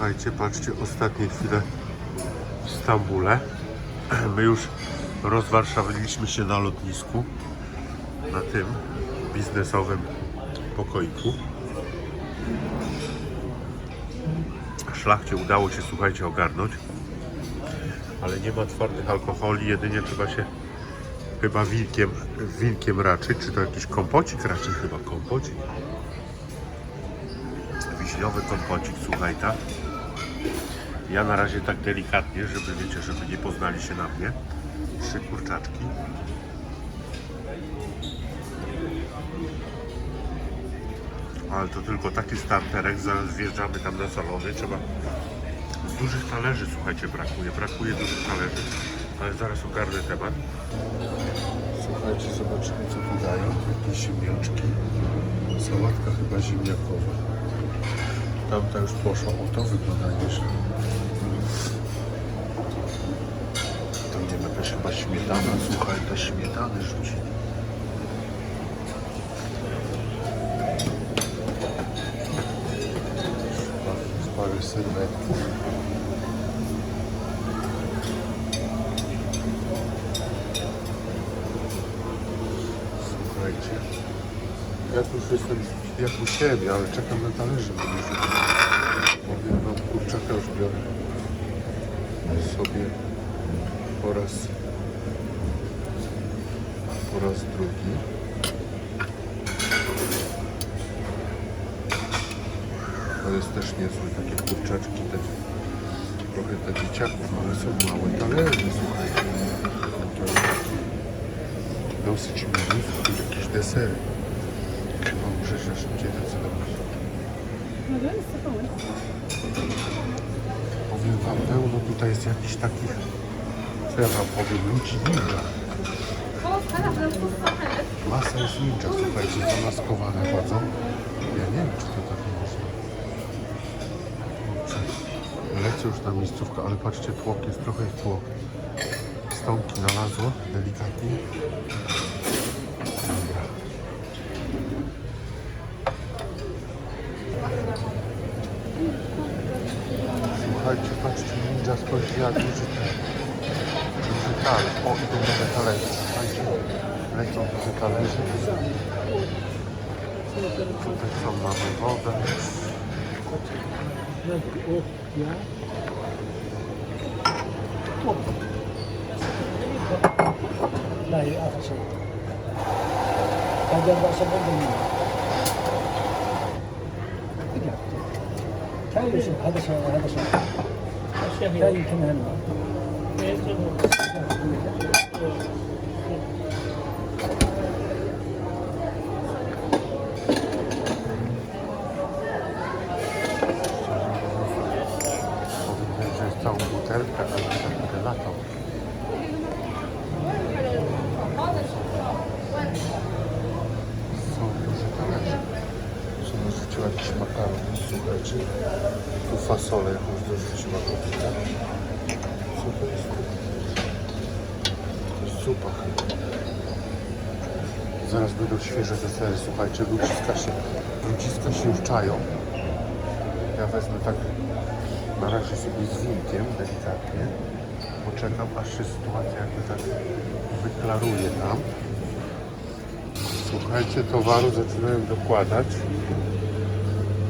Słuchajcie, patrzcie, ostatnie chwile w Stambule. My już rozwarszawiliśmy się na lotnisku, na tym biznesowym pokoiku. Szlachcie udało się, słuchajcie, ogarnąć, ale nie ma twardych alkoholi, jedynie trzeba się chyba wilkiem, wilkiem raczyć, czy to jakiś kompocik raczej chyba kompocik. Wiśniowy kompocik, słuchajta. Ja na razie tak delikatnie, żeby wiecie, żeby nie poznali się na mnie. Trzy kurczaczki. Ale to tylko taki starterek, zaraz wjeżdżamy tam na salony, trzeba dużych talerzy, słuchajcie, brakuje, brakuje dużych talerzy, ale zaraz ogarnę temat. Słuchajcie, zobaczymy co tu dają, jakieś ziemniaczki, sałatka chyba ziemniakowa. Tamta już poszła, o to wygląda nieźle. Chyba śmietana, słuchaj, te śmietany rzucili. Parę serwetków. Słuchajcie. Ja tu już jestem jak u siebie, ale czekam na talerze. Powiem wam, kurczaka już biorę sobie po raz po raz drugi. To jest też niezłe, takie kurczaczki, te, trochę te dzieciaków, ale są małe talerze, słuchajcie. Dosyć mini, jakieś desery. No, muszę się szybciej decydować. Powiem wam, pełno tutaj jest jakichś takich, co ja wam powiem, ludzi ninja. Masa jest ninja, słuchajcie, zamaskowane chodzą. Ja nie wiem, czy to tak można. Lecę już na miejscówkę, ale patrzcie, tłok jest, trochę jest tłok. Stąpki nalazło, delikatnie. Słuchajcie, patrzcie, ninja duży tak, o i tu będę talerze. Słuchajcie, lecą te talerze. Tutaj są mamy wodę. Nej, alltså. Jag jobbar som en kan ju så, hade så, hade så. Kan ju kan hända. Całą butelkę, ale tak latał. Są duże talerze. Są dorzuciła jakiś makaron, słuchajcie. Tu fasolę jakąś dorzuciła kobieta. To jest? Zaraz będą świeże desery, słuchajcie, ludziska się, ludziska się już czają. Ja wezmę tak na razie sobie z winkiem delikatnie. Poczekam aż się sytuacja jakby tak wyklaruje tam. Słuchajcie, towaru zaczynają dokładać.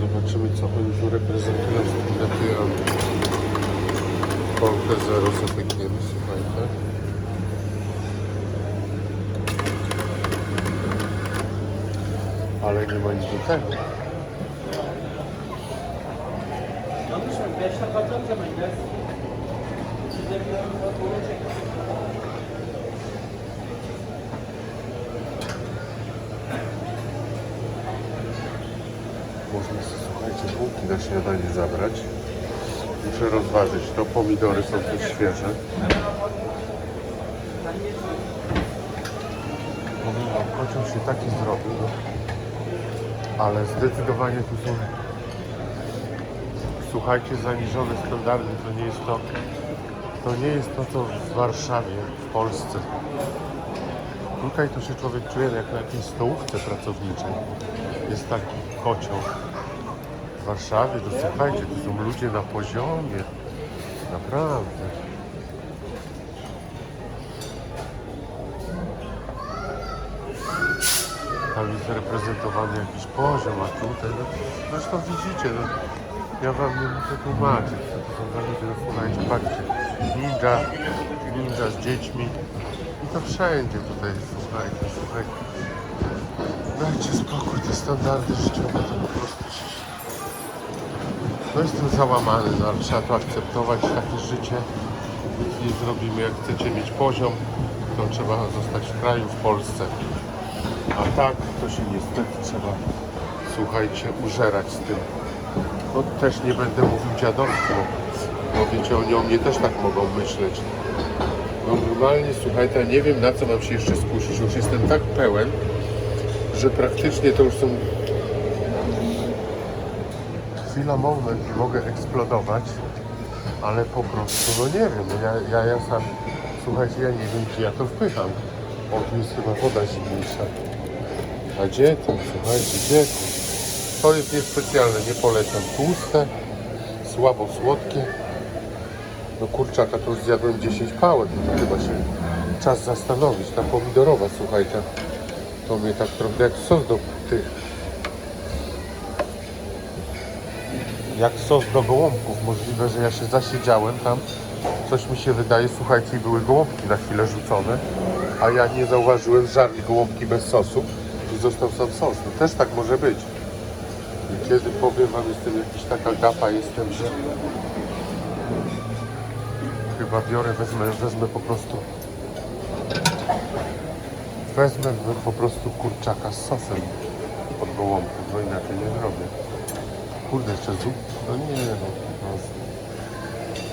Zobaczymy co oni tu reprezentują. Polkę zero sobie pykniemy, słuchajcie. Ale nie ma nic do tego. Można sobie, słuchajcie, bułki na śniadanie zabrać. Muszę rozważyć to. Pomidory są tu świeże. Kocioł się taki zrobił, ale zdecydowanie tu są, słuchajcie, zaniżone standardy. To nie jest to, to nie jest to, co w Warszawie, w Polsce. Tutaj to się człowiek czuje jak na jakiejś stołówce pracowniczej. Jest taki kocioł. W Warszawie, to słuchajcie, to są ludzie na poziomie. Naprawdę. Tam jest reprezentowany jakiś poziom, a tutaj, no, zresztą widzicie, no, ja wam nie muszę tłumaczyć, co to są za ludzie, no słuchajcie, patrzcie, ninja, ninja z dziećmi i to wszędzie tutaj, słuchajcie, słuchajcie. Dajcie spokój, te standardy życiowe to. No jestem załamany, no ale trzeba to akceptować, takie życie. Nic nie zrobimy, jak chcecie mieć poziom, to trzeba zostać w kraju, w Polsce. A tak, to się niestety trzeba, słuchajcie, użerać z tym. No też nie będę mówił dziadostwo, bo wiecie, oni o mnie też tak mogą myśleć. No normalnie, słuchajcie, ja nie wiem na co mam się jeszcze skusić, już jestem tak pełen, że praktycznie to już są chwila, moment i mogę eksplodować, ale po prostu, no nie wiem, no ja, ja, ja sam, słuchajcie, ja nie wiem, gdzie ja to wpycham. O, tu jest chyba woda zimniejsza. A gdzie to, słuchajcie, gdzie to? To jest niespecjalne, nie polecam. Tłuste, słabo słodkie. No kurczaka to już zjadłem 10 pałek, no chyba się czas zastanowić. Ta pomidorowa, słuchajcie, to mnie tak trochę jak sos do tych jak sos do gołąbków. Możliwe, że ja się zasiedziałem tam. Coś mi się wydaje, słuchajcie, były gołąbki na chwilę rzucone, a ja nie zauważyłem, żarli gołąbki bez sosu i został sam sos. No też tak może być. I kiedy powiem wam, jestem jakiś taka gapa, jestem, że chyba biorę, wezmę, wezmę po prostu wezmę po prostu kurczaka z sosem od gołąbków, no inaczej nie zrobię. Kurde, jeszcze zup? No nie, no.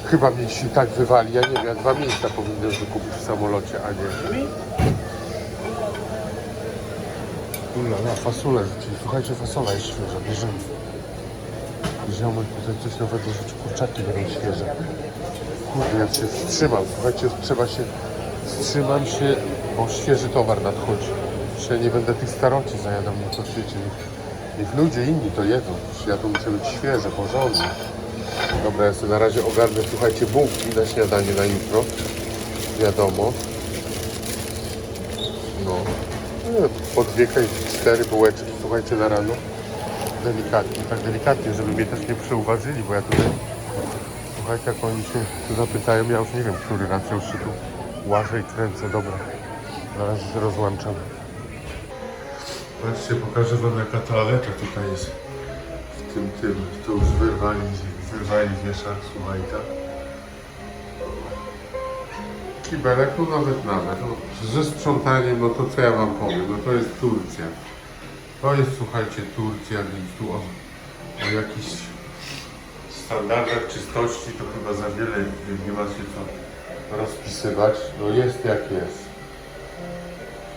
Chyba mnie się tak wywali, ja nie wiem, dwa miejsca powinienem wykupić w samolocie, a nie. Ulala, fasole rzucili. Słuchajcie, fasola jest świeża, bierzemy. Ziomek tutaj coś nowego rzucił, kurczaki będą świeże. Kurde, ja się wstrzymam, słuchajcie, trzeba się, wstrzymam się, bo świeży towar nadchodzi. Że nie będę tych staroci zajadał, nie to wiecie, niech, ludzie inni to jedzą, ja to muszę być świeże, porządne. Dobra, ja sobie na razie ogarnę, słuchajcie, bułki na śniadanie na jutro, wiadomo. No, nie, po dwie, cztery bułeczki, słuchajcie, na rano. Delikatnie, tak delikatnie, żeby mnie też nie przeuważyli, bo ja tutaj, słuchajcie, jak oni się tu zapytają, ja już nie wiem, który raz ja już się tu łażę i kręcę, dobra. Na razie się rozłączam. Patrzcie, pokażę wam jaka toaleta tutaj jest. W tym, tym, to już wyrwali, wyrwali wieszak, słuchajcie. Kibelek, no nawet, nawet. No, ze sprzątaniem, no to co ja wam powiem, no to jest Turcja. To jest, słuchajcie, Turcja, więc tu o, o jakichś standardach czystości to chyba za wiele nie ma się co rozpisywać. No jest jak jest.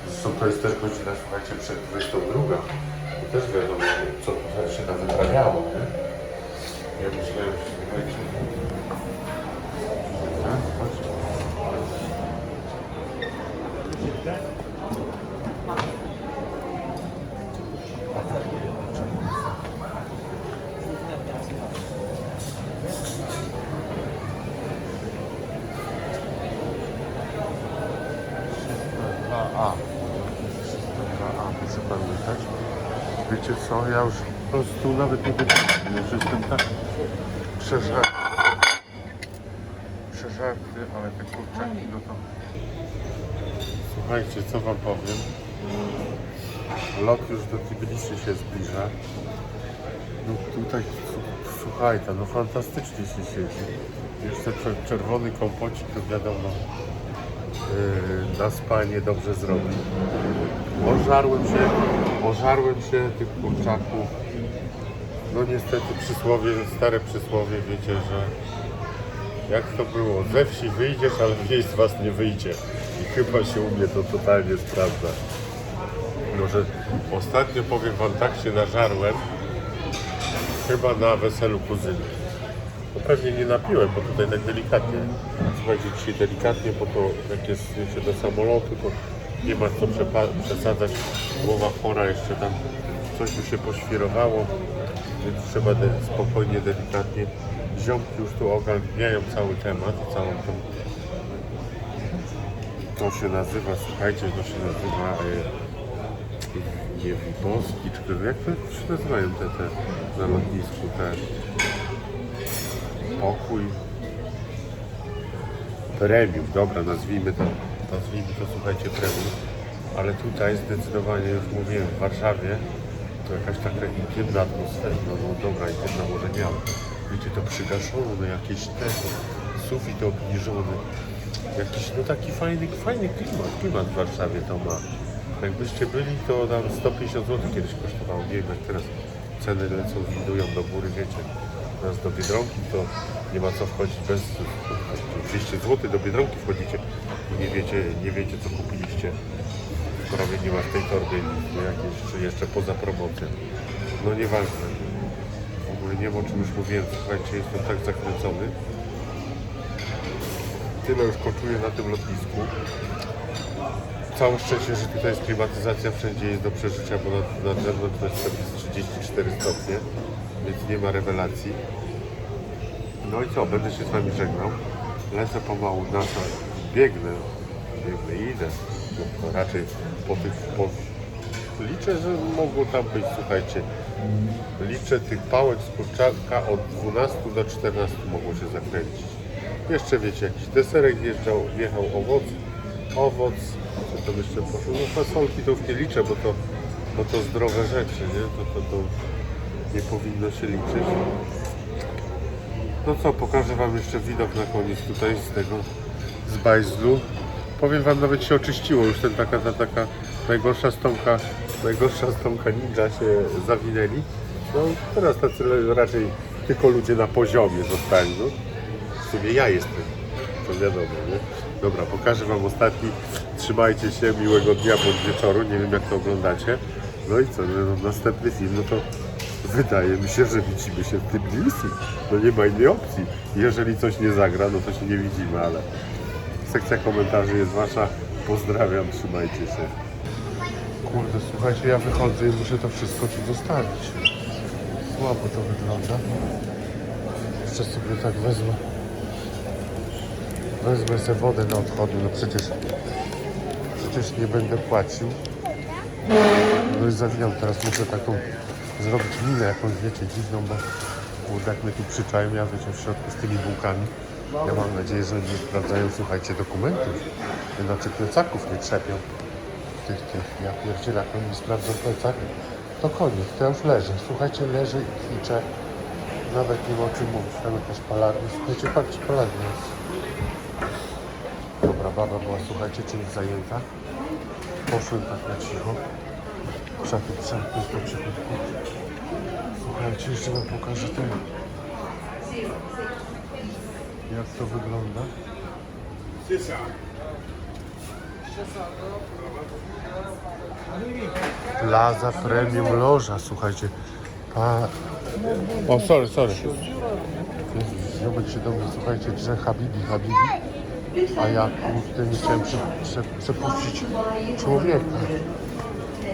Zresztą to jest też godzina, słuchajcie, przed 22. To też wiadomo, co się tam wyprawiało, nie? Ja myślałem, że słuchajcie... Tak, patrzcie. A. 302A, muszę pamiętać. Wiecie co, ja już po prostu nawet nie będę, już jestem tak przeżarty. Przeżarty, ale te kurczaki, no to... Słuchajcie, co wam powiem. Lot już do Tbilisi się zbliża. No tutaj, słuchajcie, no fantastycznie się siedzi. Jeszcze czer- czerwony kompocik, to wiadomo, yy, na spanie dobrze zrobi. Ożarłem się, ożarłem się tych kurczaków. No niestety przysłowie, stare przysłowie, wiecie, że jak to było, ze wsi wyjdziesz, ale wieś z was nie wyjdzie. I chyba się u mnie to totalnie sprawdza. No, że ostatnio powiem wam, tak się nażarłem, chyba na weselu kuzyny. No pewnie nie napiłem, bo tutaj tak delikatnie. Słuchajcie, dzisiaj delikatnie, bo to jak jest wiecie, do samolotu, to nie ma co przesadzać. Głowa chora, jeszcze tam coś mi się poświrowało. więc trzeba de- spokojnie, delikatnie. Ziomki już tu ogarniają cały temat całą tą... To się nazywa, słuchajcie, to się nazywa e, nie Wiboski, czy jak to się nazywają te, te na lotnisku, te pokój premium, dobra, nazwijmy to, nazwijmy to, słuchajcie, premium, ale tutaj zdecydowanie, już mówiłem, w Warszawie to jakaś taka intymna atmosfera, no, no dobra, intymna może nie, ale wiecie, to przygaszone, jakieś te, sufit obniżony, jakiś, no taki fajny, fajny klimat, klimat w Warszawie to ma. Jakbyście byli, to tam 150 zł kiedyś kosztowało, nie wiem jak teraz ceny lecą, windują do góry, wiecie. Teraz do Biedronki to nie ma co wchodzić bez 200 zł do Biedronki wchodzicie i nie wiecie, nie wiecie co kupiliście. Prawie nie ma w tej torbie jakieś, czy jeszcze poza promocją. No nieważne. W ogóle nie wiem o czym już mówiłem, słuchajcie, jestem tak zachwycony. Tyle już koczuję na tym lotnisku. Całe szczęście, że tutaj jest klimatyzacja, wszędzie jest do przeżycia, bo na, na zewnątrz to jest przepis 34 stopnie, więc nie ma rewelacji. No i co, będę się z Wami żegnał. Lecę pomału na to, biegnę, biegnę i idę. No, raczej po tych, po... liczę, że mogło tam być, słuchajcie, liczę tych pałek z kurczaka od 12 do 14 mogło się zakręcić. Jeszcze wiecie, jakiś deserek wjeżdżał, wjechał owoc, owoc, co tam jeszcze poszło, no fasolki to już nie liczę, bo to, bo to zdrowe rzeczy, nie? To, to, to nie powinno się liczyć. No co, pokażę Wam jeszcze widok na koniec tutaj z tego, z bajzlu. Powiem Wam, nawet się oczyściło już ten taka, ta taka najgorsza stomka, najgorsza stomka ninja się zawinęli. No teraz tacy raczej tylko ludzie na poziomie zostali, no. W sumie ja jestem, to wiadomo, nie? Dobra, pokażę Wam ostatni. Trzymajcie się, miłego dnia bądź wieczoru, nie wiem jak to oglądacie. No i co, no, następny film, no to wydaje mi się, że widzimy się w Tbilisi. No nie ma innej opcji. Jeżeli coś nie zagra, no to się nie widzimy, ale sekcja komentarzy jest Wasza. Pozdrawiam, trzymajcie się. Kurde, słuchajcie, ja wychodzę i muszę to wszystko tu zostawić. Słabo to wygląda. Jeszcze sobie tak wezmę. Wezmę sobie wodę na odchody, no przecież przecież nie będę płacił. No i zawijam, teraz muszę taką zrobić minę jakąś, wiecie, dziwną, bo jak mnie tu przyczają, ja wiecie, w środku z tymi bułkami. Ja mam nadzieję, że nie sprawdzają, słuchajcie, dokumentów. Znaczy plecaków nie trzepią. Tych, tych, ja pierdzielę, jak oni sprawdzą plecak, to koniec, to ja już leżę. Słuchajcie, leżę i kwiczę. Nawet nie ma o czym mówić, tam jakaś palarnia. Słuchajcie, patrzcie, palarnia. Dobra, baba była, słuchajcie, czymś zajęta. Poszłem tak na cicho. Tu przemknąć po cichutku. Słuchajcie, jeszcze wam pokażę ten. Jak to wygląda? Plaza Premium Loża, słuchajcie. Pa... O, sorry, sorry. Ziomek się do mnie, słuchajcie, drze Habibi, Habibi. A ja kurde nie chciałem prze, prze, przepuścić człowieka.